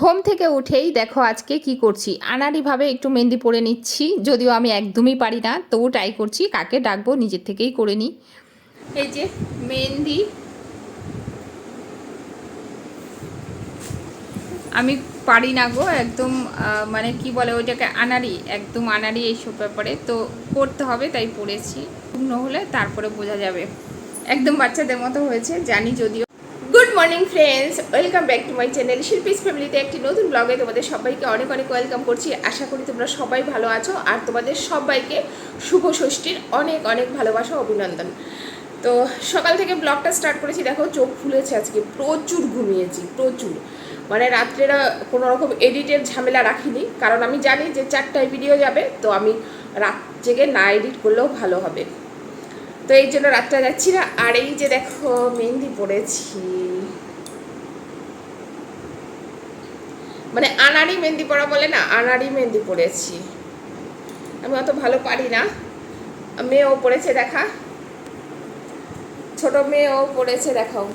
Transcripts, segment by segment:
ঘুম থেকে উঠেই দেখো আজকে কি করছি। আনাড়িভাবে একটু মেহেন্দি পরে নিচ্ছি, যদিও আমি একদমই পারি না, তবু ট্রাই করছি, কাকে ডাকবো নিজের থেকেই করে নিই। এই যে মেহেন্দি। আমি পারি না গো, একদম মানে কি বলে ওইটাকে, আনাড়ি, একদম আনাড়ি এইসব ব্যাপারে। তো করতে হবে, তাই পড়েছি শুকনো হলে তারপরে বোঝা যাবে। একদম বাচ্চাদের মতো হয়েছে, জানি যদিও morning friends welcome back to my channel Shilpi's ফ্যামিলিতে একটি নতুন ব্লগে তোমাদের সবাইকে অনেক অনেক ওয়েলকাম করছি। আশা করি তোমরা সবাই ভালো আছো আর তোমাদের সবাইকে শুভ ষষ্ঠীর অনেক অনেক ভালোবাসা অভিনন্দন। তো সকাল থেকে ব্লগটা স্টার্ট করেছি। দেখো, চোখ ফুলেছে আজকে। প্রচুর ঘুমিয়েছি, প্রচুর। মানে রাত্রেরা কোনো রকম এডিটের ঝামেলা রাখিনি। কারণ আমি জানি যে চারটায় ভিডিও যাবে, তো আমি রাত জেগে না এডিট করলেও ভালো হবে। তো এই জন্য রাতটা যাচ্ছি না। আর এই যে দেখো, মেহেন্দি পড়েছি মানে আনাড়ি মেহেন্দি পরা বলে না, আনাড়ি মেহেন্দি পড়েছি আমি অত ভালো পারি না। মেয়েও পড়েছে দেখা। ছোট মেয়েও পড়েছে দেখাও।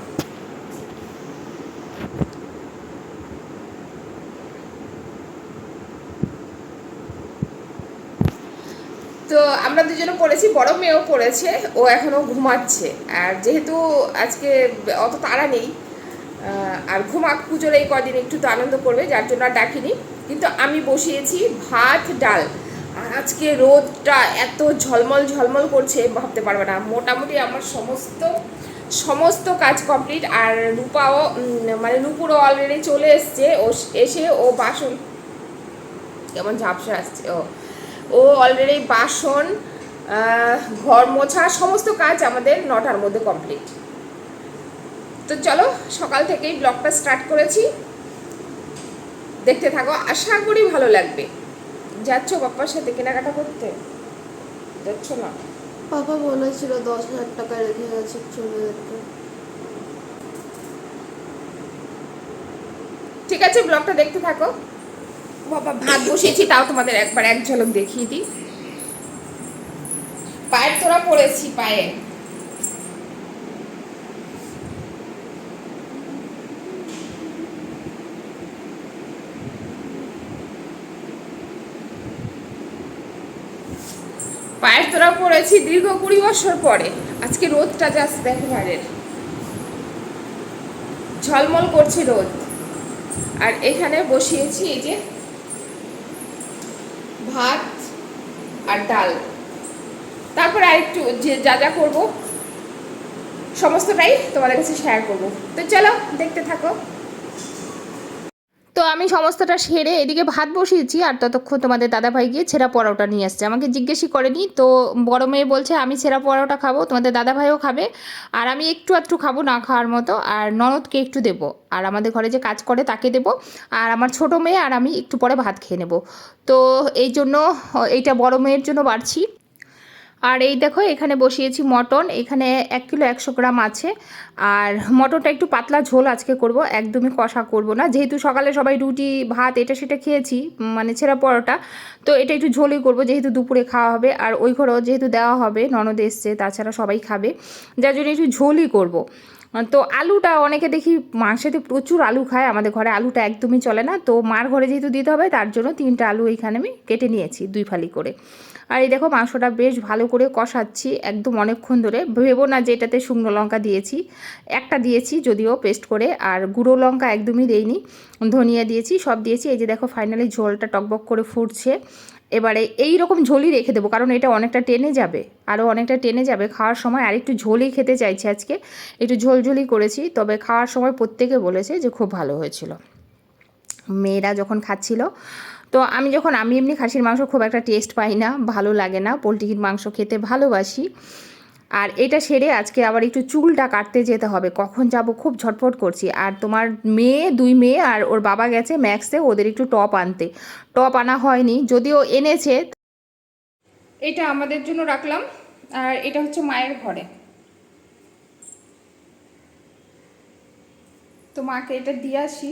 তো আমরা দুজনে পড়েছি বড় মেয়েও পড়েছে ও এখনও ঘুমাচ্ছে। আর যেহেতু আজকে অত তাড়া নেই আর ঘুমাক পুজোর এই কদিন একটু তো আনন্দ করবে, যার জন্য আর ডাকিনি। কিন্তু আমি বসিয়েছি ভাত, ডাল। আর আজকে রোদটা এত ঝলমল ঝলমল করছে, ভাবতে পারবে না। মোটামুটি আমার সমস্ত সমস্ত কাজ কমপ্লিট। আর রূপাও মানে নুপুরও অলরেডি চলে এসছে। ও এসে ও বাসন, কেমন ঝাপসা আসছে, ও। ও অলরেডি বাসন ঘর মোছা, সমস্ত কাজ আমাদের নটার মধ্যে কমপ্লিট। তো চলো সকাল থেকেই ব্লগটা স্টার্ট করেছি। দেখতে থাকো আশা করি ভালো লাগবে। যাচ্ছ বাপ্পার সাথে কেনাকাটা করতে? যাচ্ছ না? পাপা বলেছিল দশ হাজার টাকা রেখে গেছে চলে যেতে। ঠিক আছে ব্লগটা দেখতে থাকো। বাবা ভাত বসিয়েছি তাও তোমাদের একবার এক ঝলক দেখিয়ে দিই। পায়ের তোরা পড়েছি পায়ে। পায়ের তোরা পড়েছি দীর্ঘ কুড়ি বছর পরে। আজকে রোদটা জাস্ট দেখো বাইরের ঝলমল করছে রোদ। আর এখানে বসিয়েছি এই যে ভাত আর ডাল। তারপর আরেকটু যে যা যা করব, সমস্তটাই তোমাদের কাছে শেয়ার করব। তো চলো, দেখতে থাকো। তো আমি সমস্তটা সেরে এদিকে ভাত বসিয়েছি আর ততক্ষণ তোমাদের দাদাভাই গিয়ে ছেঁড়া পরোটা নিয়ে আসছে। আমাকে জিজ্ঞেসই করেনি, তো বড় মেয়ে বলছে, আমি ছেঁড়া পরোটা খাব, তোমাদের দাদাভাইও খাবে, আর আমি একটু আধটু খাব না খাওয়ার মতো, আর ননদকে একটু দেবো, আর আমাদের ঘরে যে কাজ করে তাকে দেবো, আর আমার ছোট মেয়ে, আর আমি একটু পরে ভাত খেয়ে নেব। তো এই জন্য, এইটা বড় মেয়ের জন্য বাড়ছি। আর এই দেখো, এখানে বসিয়েছি মটন। এখানে এক কিলো একশো গ্রাম আছে। আর মটনটা একটু পাতলা ঝোল আজকে করব, একদমই কষা করব না। যেহেতু সকালে সবাই রুটি, ভাত, এটা সেটা খেয়েছি মানে ছেঁড়া পরোটা, তো এটা একটু ঝোলই করব, যেহেতু দুপুরে খাওয়া হবে। আর ওই ঘরেও যেহেতু দেওয়া হবে, ননদ এসছে, তাছাড়া সবাই খাবে। যার জন্য একটু ঝোলই করব। তো আলুটা অনেকে দেখি মাংসেতে প্রচুর আলু খায়। আমাদের ঘরে আলুটা একদমই চলে না। তো মার ঘরে যেহেতু দিতে হবে, তার জন্য তিনটা আলু এইখানে আমি কেটে নিয়েছি দুই ফালি করে। আর এই দেখো মাংসটা বেশ ভালো করে কষাচ্ছি একদম অনেকক্ষণ ধরে। ভেবো না যে এটাতে শুকনো লঙ্কা দিয়েছি। একটা দিয়েছি যদিও পেস্ট করে, আর গুঁড়ো লঙ্কা একদমই দেইনি। ধনিয়া দিয়েছি, সব দিয়েছি। এই যে দেখো ফাইনালি ঝোলটা টকবক করে ফুটছে। এবারে এই রকম ঝোলই রেখে দেবো, কারণ এটা অনেকটা টেনে যাবে। আরও অনেকটা টেনে যাবে। খাওয়ার সময় আর একটু ঝোলই খেতে চাইছি আজকে। একটু ঝোল ঝোলই করেছি, তবে খাওয়ার সময় প্রত্যেকে বলেছে যে খুব ভালো হয়েছিল। মেয়েরা যখন খাচ্ছিল, তো আমি যখন, আমি এমনি খাসির মাংস খুব একটা টেস্ট পাই না, ভালো লাগে না। পোলট্রির মাংস খেতে ভালোবাসি। আর এটা সেরে আজকে আবার একটু চুলটা কাটতে যেতে হবে। কখন যাব খুব ঝটফট করছি। আর তোমার মেয়ে, দুই মেয়ে আর ওর বাবা গেছে ম্যাক্সে, ওদের একটু টপ আনতে। টপ আনা হয়নি, যদিও এনেছে। এটা আমাদের জন্য রাখলাম। আর এটা হচ্ছে মায়ের ঘরে। তো মাকে এটা দিয়ে আসি।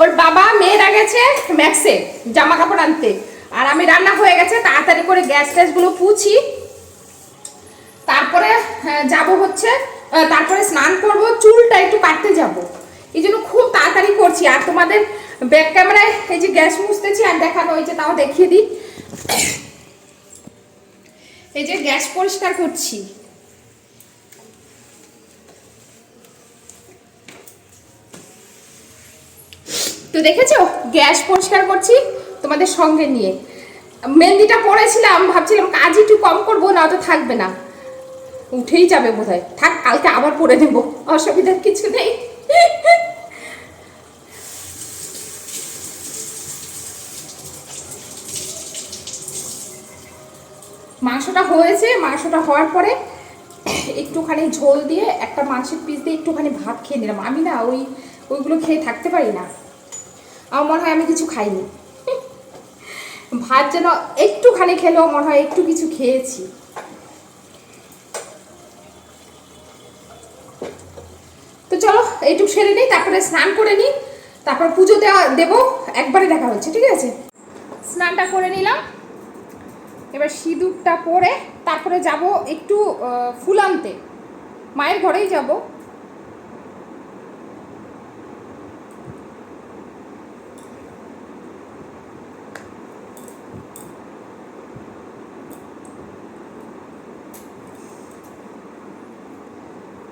ওর বাবা, মেয়েরা গেছে ম্যাক্সে জামা কাপড় আনতে। আর আমি রান্না হয়ে গেছে, তাড়াতাড়ি করে গ্যাস ট্যাসগুলো পুছি। তারপরে যাব হচ্ছে তারপরে স্নান করব, চুলটা একটু কাটতে যাব। এই জন্য খুব তাড়াতাড়ি করছি। আর তোমাদের ব্যাক ক্যামেরায় এই যে গ্যাস মুছতেছি, আর দেখানো হয়েছে, তাও দেখিয়ে দিই। এই যে গ্যাস পরিষ্কার করছি। তো দেখেছ? গ্যাস পরিষ্কার করছি তোমাদের সঙ্গে নিয়ে। মেহেন্দিটা পরেছিলাম, ভাবছিলাম কাজ একটু কম করব, না তো থাকবে না। উঠেই যাবে বোধহয়। থাক, কালকে আবার পরে নেব। অসুবিধার কিছু নেই। মাংসটা হয়েছে, মাংসটা হওয়ার পরে একটুখানি ঝোল দিয়ে একটা মাংসের পিস দিয়ে একটুখানি ভাত খেয়ে নিলাম। আমি না ওই, ওইগুলো খেয়ে থাকতে পারি না। আমার মনে হয় আমি কিছু খাইনি। ভাত যেন একটুখানি খেলেও মনে হয় একটু কিছু খেয়েছি তো চলো এইটুকু সেরে নিই, তারপরে স্নান করে নিই, তারপর পুজো দেওয়া, দেবো, একবারে দেখা হচ্ছে, ঠিক আছে? স্নানটা করে নিলাম, এবার সিঁদুরটা পরে তারপরে যাব একটু ফুল আনতে, মায়ের ঘরেই যাব।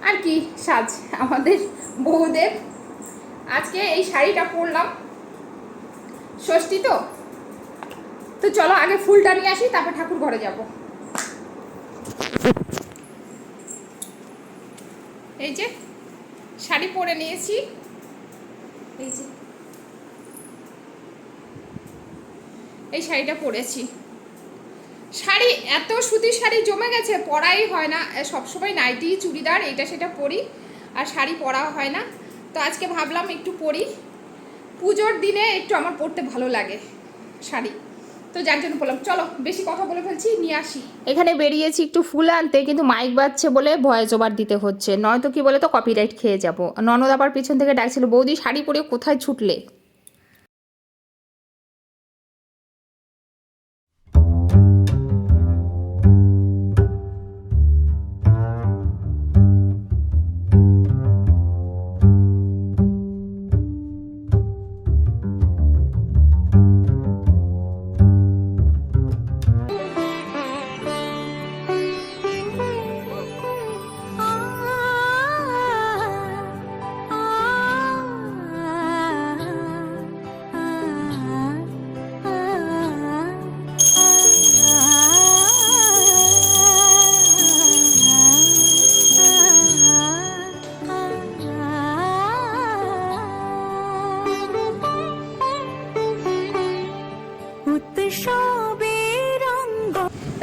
আর কি, সাজ আমাদের। বউদের আজকে এই শাড়িটা পরলাম। ষষ্ঠী তো? তো চলো আগে ফুলটা নিয়ে আসি, তারপর ঠাকুর ঘরে যাব। এই যে, শাড়ি পরে নিয়েছি। এই যে। এই শাড়িটা পরেছি। শাড়ি, এত সুতির শাড়ি জমে গেছে, পরাই হয় না। সবসময় নাইটি, চুড়িদার এটা সেটা পরি। আর শাড়ি পরা হয় না। তো আজকে ভাবলাম একটু পরি। পুজোর দিনে একটু আমার পরতে ভালো লাগে শাড়ি। তো যার জন্য বললাম, চলো বেশি কথা বলে ফেলছি, নিয়ে আসি। এখানে বেরিয়েছি একটু ফুল আনতে, কিন্তু মাইক বাজছে বলে ভয়েস ওভার দিতে হচ্ছে। নয়তো কি বলে তো কপিরাইট খেয়ে যাব। ননদ আবার পিছন থেকে ডাকছিল, বৌদি, শাড়ি পরে কোথায় ছুটলে?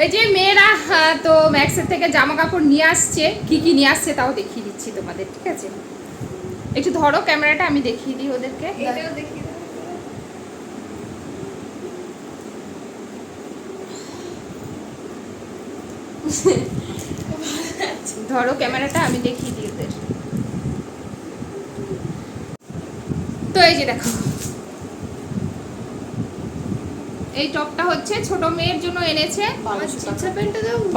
এই যে মেয়েরা তো ম্যাক্সের থেকে জামা কাপড় নিয়ে আসছে। কি কি নিয়ে আসছে তাও দেখিয়ে দিচ্ছি তোমাদের ঠিক আছে? একটু ধরো ক্যামেরাটা আমি দেখিয়ে দিই ওদেরকে। ধরো ক্যামেরাটা আমি দেখিয়ে দিই ওদের। তো এই যে দেখো এই টপটা হচ্ছে ছোট মেয়ের জন্য এনেছে।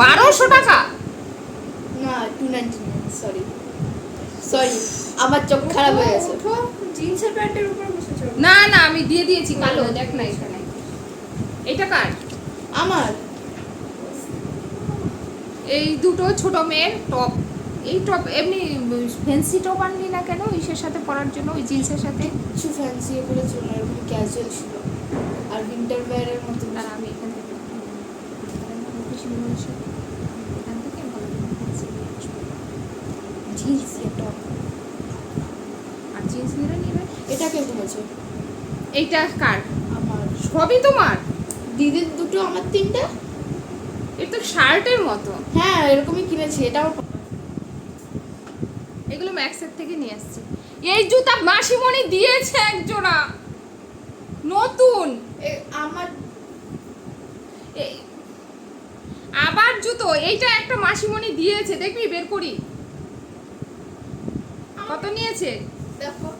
বারোশো টাকা। না টু সরি সরি আমার চোখ খারাপ হয়ে গেছে। উঠো। জিন্সের প্যান্টের উপর বসেছো না না আমি দিয়ে দিয়েছি কালো দেখ না এখানে এটা কার? আমার। এই দুটো ছোট মেয়ের টপ। এই টপ এমনি ফ্যান্সি টপ আনলি না কেন? ইসের সাথে পরার জন্য ওই জিন্সের সাথে? কিছু ফ্যান্সি করে ছিল না এরকম ক্যাজুয়াল ছিল আর উইন্টার ওয়্যারের মতো আর আমি এখান থেকে আসব। জিন্স আর জিন্স নিবে এটা কে বলেছে এইটা কার? আমার। সবই তোমার? দিদির দুটো আমার তিনটা। এটা তো শার্টের মতো। হ্যাঁ এরকমই কিনেছি এটা এগুলো ম্যাক্সের থেকে নিয়ে আসছি এই জুতা মাসিমণি দিয়েছে এক জোড়া। নতুন। এ- আমার এই আবার জুতো এইটা একটা মাসিমণি দিয়েছে দেখবি বের করি। কত নিয়েছে? দেখো।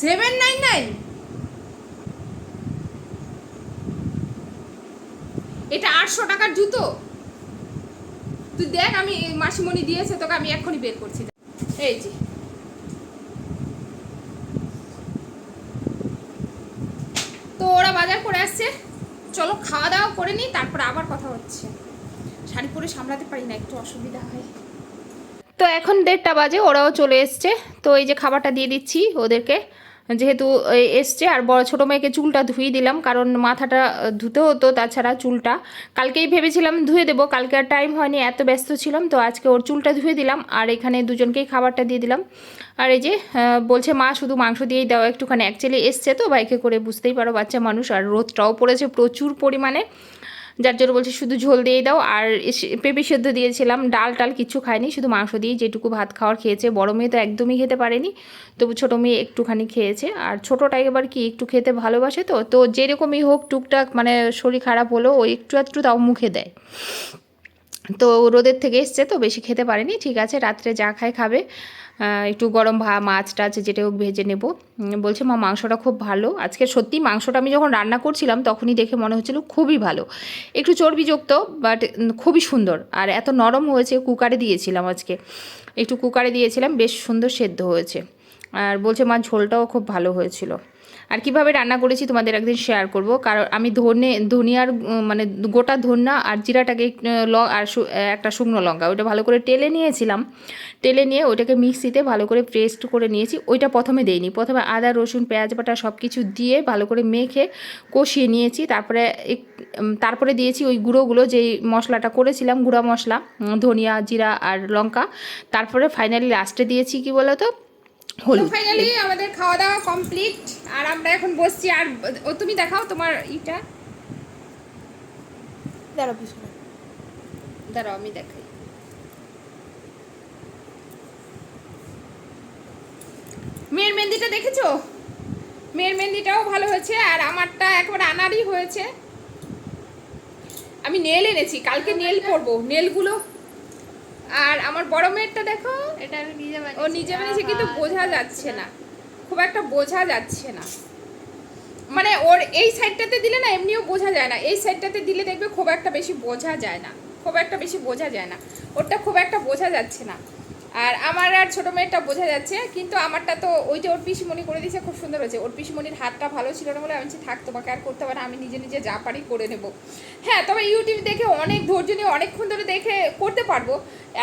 সেভেন নাইন নাইন এটা আটশো টাকার জুতো। তুই দেখ আমি মাসিমণি দিয়েছে তোকে আমি এক্ষুনি বের করছি। এই যে। তো ওরা বাজার করে আসছে। চলো খাওয়া দাওয়া করে নিই, তারপর আবার কথা হচ্ছে। শাড়ি পরে সামলাতে পারি না, একটু অসুবিধা হয়। তো এখন দেড়টা বাজে, ওরাও চলে এসছে। তো এই যে খাবারটা দিয়ে দিচ্ছি ওদেরকে। যেহেতু এসছে আর বড় ছোটো মেয়েকে চুলটা ধুয়ে দিলাম, কারণ মাথাটা ধুতে হতো, তাছাড়া চুলটা। কালকেই ভেবেছিলাম ধুয়ে দেবো, কালকে আর টাইম হয়নি, এত ব্যস্ত ছিলাম, তো আজকে ওর চুলটা ধুয়ে দিলাম, আর এখানে দুজনকেই খাবারটা দিয়ে দিলাম। আর এই যে বলছে মা শুধু মাংস দিয়েই দাও, একটুখানি অ্যাকচুয়ালি এসছে তো বাইকে করে বুঝতেই পারো, বাচ্চা মানুষ, আর রোদটাও পড়েছে প্রচুর পরিমাণে। যার জন্য বলছি শুধু ঝোল দিয়ে দাও। আর পেঁপে সেদ্ধ দিয়েছিলাম, ডাল টাল কিছু খায়নি, শুধু মাংস দিয়ে যেটুকু ভাত খাওয়ার খেয়েছে। বড় মেয়ে তো একদমই খেতে পারেনি, তবু ছোটো মেয়ে একটুখানি খেয়েছে। আর ছোটোটা এবার কি একটু খেতে ভালোবাসে তো? তো যেরকমই হোক, টুকটাক মানে শরীর খারাপ হলেও ও একটু একটু তাও মুখে দেয়। তো রোদের থেকে এসছে, তো বেশি খেতে পারেনি। ঠিক আছে, রাত্রে যা খায় খাবে। একটু গরম ভা, মাছ টাছ যেটা হোক ভেজে নেব। বলছে, মা, মাংসটা খুব ভালো। আজকে সত্যি মাংসটা আমি যখন রান্না করছিলাম, তখনই দেখে মনে হচ্ছিল খুবই ভালো। একটু চর্বিযুক্ত বাট খুবই সুন্দর। আর এত নরম হয়েছে, কুকারে দিয়েছিলাম আজকে। একটু কুকারে দিয়েছিলাম, বেশ সুন্দর সেদ্ধ হয়েছে। আর বলছে, মা, ঝোলটাও খুব ভালো হয়েছিল। আর কীভাবে রান্না করেছি তোমাদের একদিন শেয়ার করব। কারণ আমি ধনে, ধনিয়ার মানে গোটা ধন্যা আর জিরাটাকে ল, আর একটা শুকনো লঙ্কা ওটা ভালো করে টেলে নিয়েছিলাম। টেলে নিয়ে ওইটাকে মিক্সিতে ভালো করে পেস্ট করে নিয়েছি। ওইটা প্রথমে দেইনি। প্রথমে আদা, রসুন, পেঁয়াজ বাটা সব কিছু দিয়ে ভালো করে মেখে কষিয়ে নিয়েছি। তারপরে তারপরে দিয়েছি ওই গুঁড়োগুলো, যেই মশলাটা করেছিলাম, গুঁড়া মশলা ধনিয়া, জিরা আর লঙ্কা। তারপরে ফাইনালি লাস্টে দিয়েছি কি বলো তো হলুদ। ফাইনালি আমাদের খাওয়া দাওয়া কমপ্লিট আর আমরা এখন বসছি আর ও তুমি দেখাও তোমার ইটা। দাঁড়া পিছনে। দাঁড়াও আমি দেখাই। মেয়ের মেহেন্দিটা দেখেছ? মেয়ের মেহেন্দিটাও ভালো হয়েছে আর আমারটা একবারে আনারই হয়েছে। আমি নেল এনেছি কালকে নেল পরবো নেলগুলো আর আমার বড় মেয়েরটা দেখো এটা নিজে ও নিজে বানিয়েছে কিন্তু বোঝা যাচ্ছে না। খুব একটা বোঝা যাচ্ছে না। মানে ওর এই সাইডটাতে দিলে না এমনিও বোঝা যায় না। এই সাইডটাতে দিলে দেখবে খুব একটা বেশি বোঝা যায় না। খুব একটা বেশি বোঝা যায় না। ওরটা খুব একটা বোঝা যাচ্ছে না। আর আমার আর ছোটো মেয়েরটা বোঝা যাচ্ছে, কিন্তু আমারটা তো ওই যে ওর পিসিমণি করে দিয়েছে, খুব সুন্দর হয়েছে। ওর পিসিমণির হাতটা ভালো ছিল না বলে আমি থাক, তোমাকে আর করতে না, আমি নিজে নিজে যা পারি করে নেব। হ্যাঁ তবে ইউটিউব দেখে অনেক ধৈর্য নিয়ে অনেকক্ষণ ধরে দেখে করতে পারব।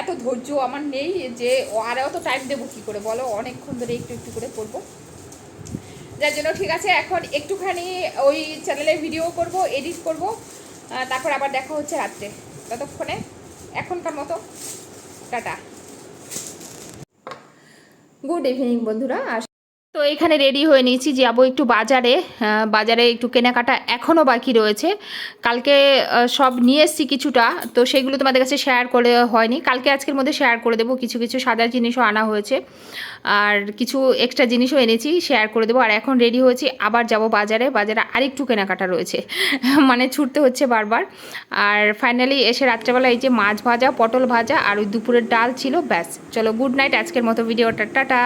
এত ধৈর্য আমার নেই যে, আর অত টাইম দেবো কী করে বলো? অনেকক্ষণ ধরে একটু একটু করে করব। যার জন্য ঠিক আছে, এখন একটুখানি ওই চ্যানেলে ভিডিও করব এডিট করব তারপর আবার দেখা হচ্ছে রাত্রে। ততক্ষণে এখনকার মতো, টাটা। গুড ইভিনিং বন্ধুরা। আর তো এখানে রেডি হয়ে নিয়েছি যাব একটু বাজারে বাজারে একটু কেনাকাটা এখনও বাকি রয়েছে। কালকে সব নিয়ে এসেছি কিছুটা, তো সেগুলো তোমাদের কাছে শেয়ার করে হয়নি। কালকে আজকের মধ্যে শেয়ার করে দেবো, কিছু কিছু সাদার জিনিসও আনা হয়েছে। আর কিছু এক্সট্রা জিনিসও এনেছি শেয়ার করে দেবো। আর এখন রেডি হয়েছি, আবার যাব বাজারে। বাজারে আরেকটু কেনাকাটা রয়েছে। মানে ছুটতে হচ্ছে বারবার। আর ফাইনালি এসে রাত্রেবেলা এই যে মাছ ভাজা, পটল ভাজা আর ওই দুপুরের ডাল ছিল, ব্যাস। চলো গুড নাইট আজকের মতো ভিডিওটা টাটা।